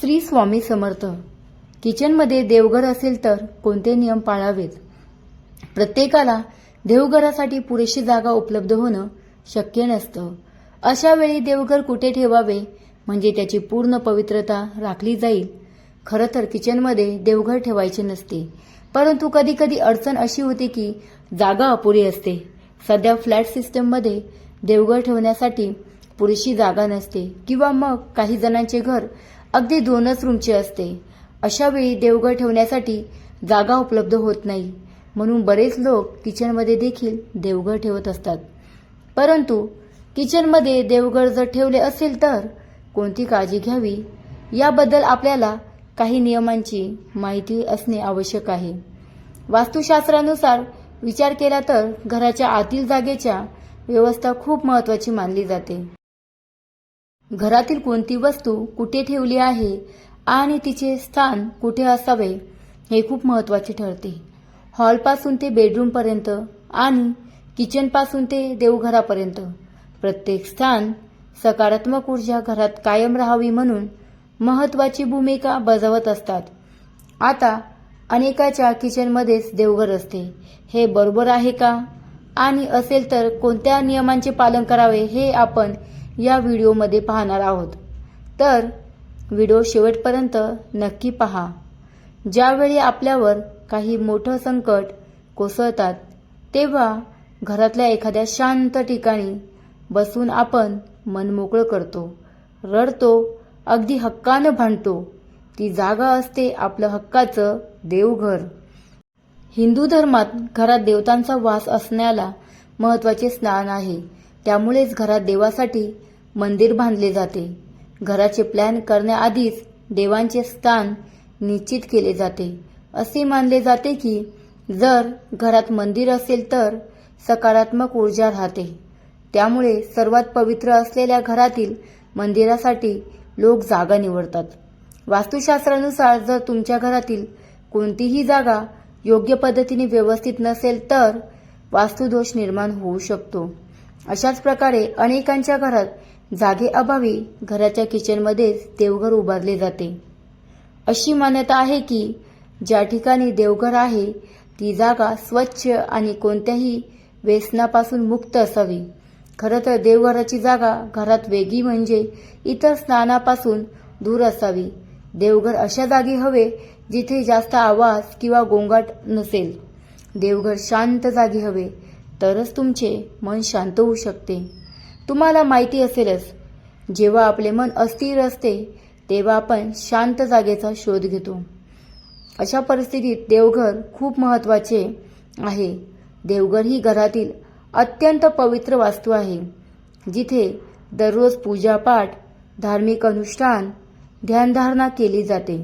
श्री स्वामी समर्थ. किचनमध्ये देवघर असेल तर कोणते नियम पाळावेत? प्रत्येकाला देवघरासाठी पुरेशी जागा उपलब्ध होणं शक्य नसतं. अशा वेळी देवघर कुठे ठेवावे? म्हणजे त्याची पूर्ण पवित्रता राखली जाईल. खरं तर किचनमध्ये देवघर ठेवायचे नसते. परंतु कधी कधी अडचण अशी होती की जागा अपुरी असते. सध्या फ्लॅट सिस्टममध्ये देवघर ठेवण्यासाठी पुरेशी जागा नसते. किंवा मग काही जणांचे घर अगदी दोनच रूमची असते. अशा वेळी देवघर ठेवण्यासाठी जागा उपलब्ध होत नाही. म्हणून बरेच लोक किचनमध्ये देखील देवघर ठेवत असतात. परंतु किचनमध्ये देवघर जर ठेवले असेल तर कोणती काळजी घ्यावी? याबद्दल आपल्याला काही नियमांची माहिती असणे आवश्यक आहे. वास्तुशास्त्रानुसार विचार केला तर घराच्या आतील जागेच्या व्यवस्था खूप महत्वाची मानली जाते. घरातील कोणती वस्तू कुठे ठेवली आहे आणि तिचे स्थान कुठे असावे हे खूप महत्त्वाचे ठरते. हॉलपासून ते बेडरूमपर्यंत आणि किचनपासून ते देवघरापर्यंत. प्रत्येक स्थान सकारात्मक ऊर्जा घरात कायम राहावी म्हणून महत्वाची भूमिका बजावत असतात. आता अनेकाच्या किचनमध्येच देवघर असते. हे बरोबर आहे का? आणि असेल तर कोणत्या नियमांचे पालन करावे हे आपण या व्हिडिओमध्ये पाहणार आहोत. तर व्हिडिओ शेवटपर्यंत नक्की पहा. ज्यावेळी आपल्यावर काही मोठं संकट कोसळतात तेव्हा घरातल्या एखाद्या शांत ठिकाणी बसून आपण मन मोकळं करतो रडतो अगदी हक्कानं भांडतो. ती जागा असते आपलं हक्काचं देवघर. हिंदू धर्मात घरात देवतांचा वास असण्याला महत्त्वाचे स्नान आहे. त्यामुळेच घरात देवासाठी मंदिर बांधले जाते. घराचे प्लॅन करण्याआधीच देवांचे स्थान निश्चित केले जाते. असे मानले जाते की जर घरात मंदिर असेल तर सकारात्मक ऊर्जा राहते. त्यामुळे सर्वात पवित्र असलेल्या घरातील मंदिरासाठी लोक जागा निवडतात. वास्तुशास्त्रानुसार जर तुमच्या घरातील कोणतीही जागा योग्य पद्धतीने व्यवस्थित नसेल तर वास्तुदोष निर्माण होऊ शकतो. अशाच प्रकारे अनेकांच्या घरात जागेअभावी घराच्या किचनमध्येच देवघर उभारले जाते. अशी मान्यता आहे की ज्या ठिकाणी देवघर आहे ती जागा स्वच्छ आणि कोणत्याही व्यसनापासून मुक्त असावी. खरं तर देवघराची जागा घरात वेगळी म्हणजे इतर स्नानापासून दूर असावी. देवघर अशा जागी हवे जिथे जास्त आवाज किंवा गोंगाट नसेल. देवघर शांत जागी हवे. तरच तुमचे मन शांत होऊ शकते. तुम्हाला माहिती असेलच जेव्हा आपले मन अस्थिर असते तेव्हा आपण शांत जागेचा शोध घेतो. अशा परिस्थितीत देवघर खूप महत्त्वाचे आहे. देवघर ही घरातील अत्यंत पवित्र वास्तू आहे जिथे दररोज पूजापाठ धार्मिक अनुष्ठान ध्यानधारणा केली जाते.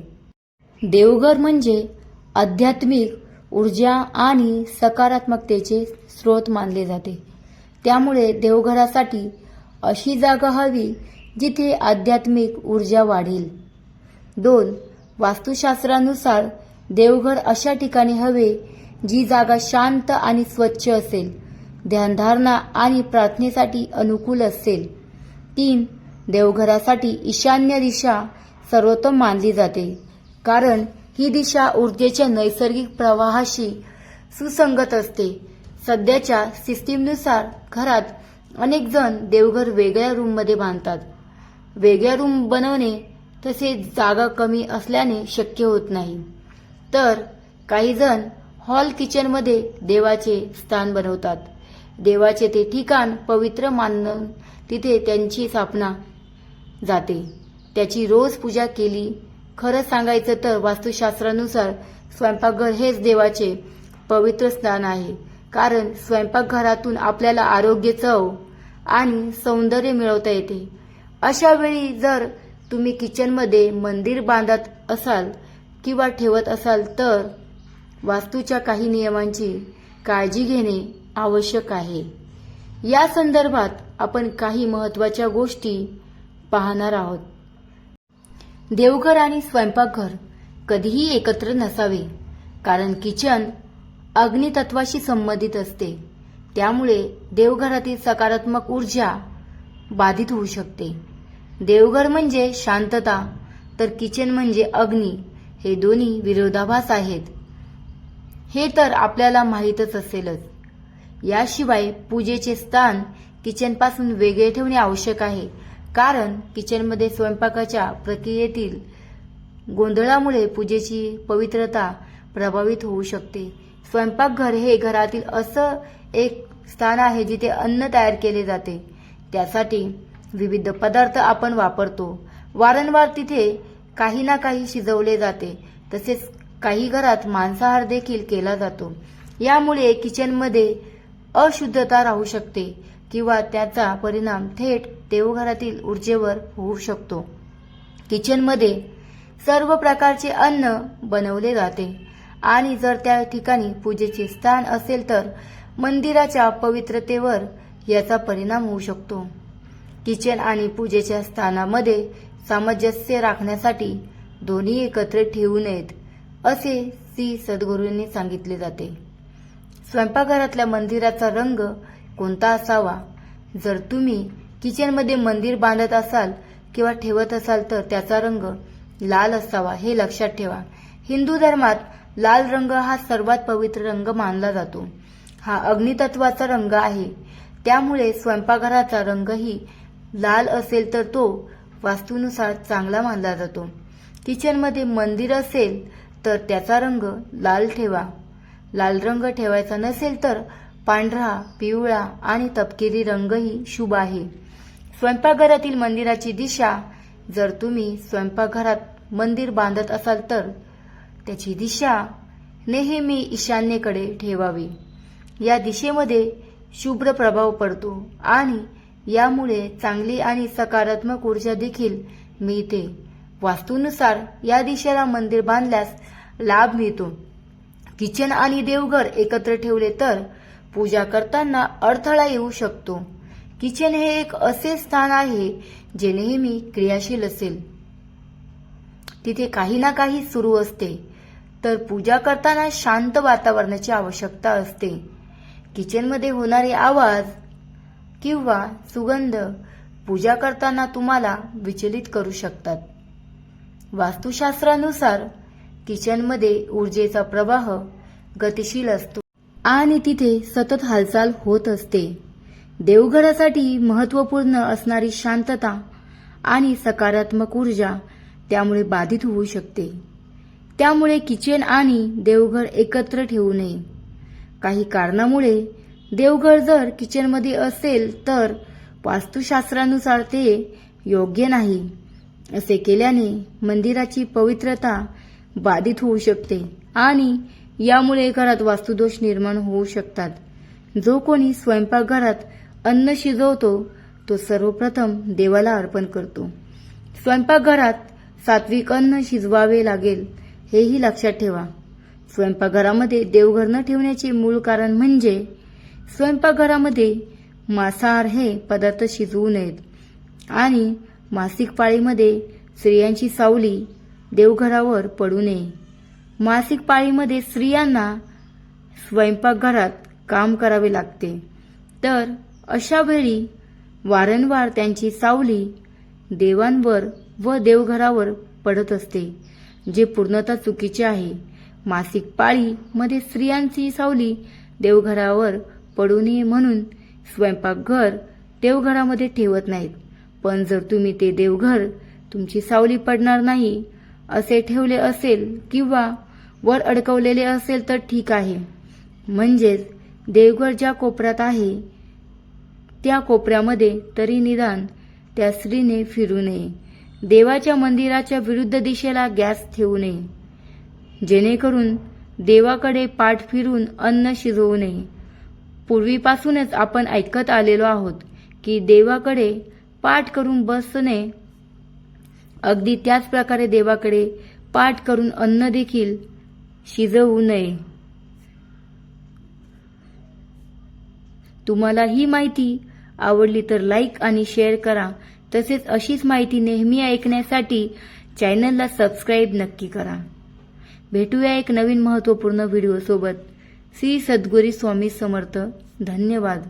देवघर म्हणजे आध्यात्मिक ऊर्जा आणि सकारात्मकतेचे स्रोत मानले जाते. त्यामुळे देवघरासाठी अशी जागा हवी जिथे आध्यात्मिक ऊर्जा वाढेल. दोन वास्तुशास्त्रानुसार देवघर अशा ठिकाणी हवे जी जागा शांत आणि स्वच्छ असेल ध्यानधारणा आणि प्रार्थनेसाठी अनुकूल असेल. तीन देवघरासाठी ईशान्य दिशा सर्वोत्तम मानली जाते कारण ही दिशा ऊर्जेच्या नैसर्गिक प्रवाहाशी सुसंगत असते. सध्याच्या सिस्टीमनुसार घरात अनेक जण देवघर वेगळ्या रूममध्ये बांधतात. वेगळ्या रूम बनवणे तसेच जागा कमी असल्याने शक्य होत नाही. तर काही जण हॉल किचनमध्ये देवाचे स्थान बनवतात. देवाचे ते ठिकाण पवित्र मानून तिथे त्यांची स्थापना जाते. त्याची रोज पूजा केली खरं सांगायचं तर वास्तुशास्त्रानुसार स्वयंपाकघर हेच देवाचे पवित्र स्थान आहे. कारण स्वयंपाकघरातून आपल्याला आरोग्य चव आणि सौंदर्य मिळवता येते. अशा वेळी जर तुम्ही किचनमध्ये मंदिर बांधत असाल किंवा ठेवत असाल तर वास्तूच्या काही नियमांची काळजी घेणे आवश्यक आहे. या संदर्भात आपण काही महत्त्वाच्या गोष्टी पाहणार आहोत. देवघर आणि स्वयंपाकघर कधीही एकत्र नसावे कारण किचन अग्नितत्वाशी संबंधित असते. त्यामुळे देवघरातील सकारात्मक ऊर्जा बाधित होऊ शकते. देवघर म्हणजे शांतता तर किचन म्हणजे अग्नी. हे दोन्ही विरोधाभास आहेत. हे तर आपल्याला माहीतच असेलच. याशिवाय पूजेचे स्थान किचनपासून वेगळे ठेवणे आवश्यक आहे. कारण किचनमध्ये स्वयंपाकाच्या प्रक्रियेतील गोंधळामुळे पूजेची पवित्रता प्रभावित होऊ शकते. स्वयंपाकघर हे घरातील असं एक स्थान आहे जिथे अन्न तयार केले जाते. त्यासाठी विविध पदार्थ आपण वापरतो. वारंवार तिथे काही ना काही शिजवले जाते. तसेच काही घरात मांसाहार देखील केला जातो. यामुळे किचनमध्ये अशुद्धता राहू शकते. किंवा त्याचा परिणाम थेट देवघरातील ऊर्जेवर होऊ शकतो. किचनमध्ये सर्व प्रकारचे अन्न बनवले जाते आणि जर त्या ठिकाणी पूजेचे स्थान असेल तर मंदिराच्या पवित्रतेवर याचा परिणाम होऊ शकतो. किचन आणि पूजेच्या स्थानामध्ये सामंजस्य राखण्यासाठी दोन्ही एकत्र ठेवू नयेत असे श्री सद्गुरूंनी सांगितले जाते. स्वयंपाकघरातल्या मंदिराचा रंग कोणता असावा? जर तुम्ही किचनमध्ये मंदिर बांधत असाल किंवा ठेवत असाल तर त्याचा रंग लाल असावा हे लक्षात ठेवा. हिंदू धर्मात लाल रंग हा सर्वात पवित्र रंग मानला जातो. हा अग्नितत्वाचा रंग आहे. त्यामुळे स्वयंपाकघराचा रंगही लाल असेल तर तो वास्तूनुसार चांगला मानला जातो. किचनमध्ये मंदिर असेल तर त्याचा रंग लाल ठेवा. लाल रंग ठेवायचा नसेल तर पांढरा पिवळा आणि तपकिरी रंगही शुभ आहे. स्वयंपाकघरातील मंदिराची दिशा जर तुम्ही स्वयंपाकघरात मंदिर बांधत असाल तर त्याची दिशा नेहमी ईशान्येकडे ठेवावी. या दिशेमध्ये शुभ्र प्रभाव पडतो आणि यामुळे चांगली आणि सकारात्मक ऊर्जा देखील मिळते. वास्तूनुसार या दिशेला मंदिर बांधल्यास लाभ मिळतो. किचन आणि देवघर एकत्र ठेवले तर पूजा करताना अडथळा येऊ शकतो. किचन हे एक असे स्थान आहे जे नेहमी क्रियाशील असेल. तिथे काही ना काही सुरू असते. तर पूजा करताना शांत वातावरणाची आवश्यकता असते. किचनमध्ये होणारे आवाज किंवा सुगंध पूजा करताना तुम्हाला विचलित करू शकतात. वास्तुशास्त्रानुसार किचनमध्ये ऊर्जेचा प्रवाह गतिशील असतो. आणि तिथे सतत हालचाल होत असते. देवघरासाठी महत्त्वपूर्ण असणारी शांतता आणि सकारात्मक ऊर्जा त्यामुळे बाधित होऊ शकते. त्यामुळे किचन आणि देवघर एकत्र ठेवू नये. काही कारणामुळे देवघर जर किचनमध्ये असेल तर वास्तुशास्त्रानुसार ते योग्य नाही असे केल्याने मंदिराची पवित्रता बाधित होऊ शकते आणि यामुळे घरात वास्तुदोष निर्माण होऊ शकतात. जो कोणी स्वयंपाकघरात अन्न शिजवतो तो सर्वप्रथम देवाला अर्पण करतो. स्वयंपाकघरात सात्विक अन्न शिजवावे लागेल हेही लक्षात ठेवा. स्वयंपाकघरामध्ये देवघर न ठेवण्याचे मूळ कारण म्हणजे स्वयंपाकघरामध्ये मांसाहार हे पदार्थ शिजवू नयेत. आणि मासिक पाळीमध्ये स्त्रियांची सावली देवघरावर पडू नये. मासिक पाळीमध्ये स्त्रियांना स्वयंपाकघरात काम करावे लागते. तर अशा वेळी वारंवार त्यांची सावली देवांवर व देवघरावर पडत असते जे पूर्णतः चुकीचे आहे. मासिक पाळीमध्ये स्त्रियांची सावली देवघरावर पडू नये म्हणून स्वयंपाकघर देवघरामध्ये ठेवत नाहीत. पण जर तुम्ही ते देवघर तुमची सावली पडणार नाही असे ठेवले असेल किंवा वर अडकवलेले असेल तर ठीक आहे. म्हणजेच देवघर ज्या कोपऱ्यात आहे त्या कोपऱ्यामध्ये तरी निदान त्या स्त्रीने फिरू नये. देवाच्या मंदिराच्या विरुद्ध दिशेला गॅस ठेवू नये. जेणेकरून देवाकडे पाठ फिरून अन्न शिजवू नये. पूर्वीपासूनच आपण ऐकत आलेलो आहोत की देवाकडे पाठ करून बसणे अगदी त्याच प्रकारे देवाकडे पाठ करून अन्न देखील शिजवू नये. तुम्हाला ही माहिती आवडली तर लाईक आणि शेअर करा. तसेच अशीच माहिती नेहमी ऐकण्यासाठी चॅनलला सबस्क्राईब नक्की करा. भेटूया एक नवीन महत्त्वपूर्ण व्हिडिओसोबत श्री सद्गुरी स्वामी समर्थ. धन्यवाद.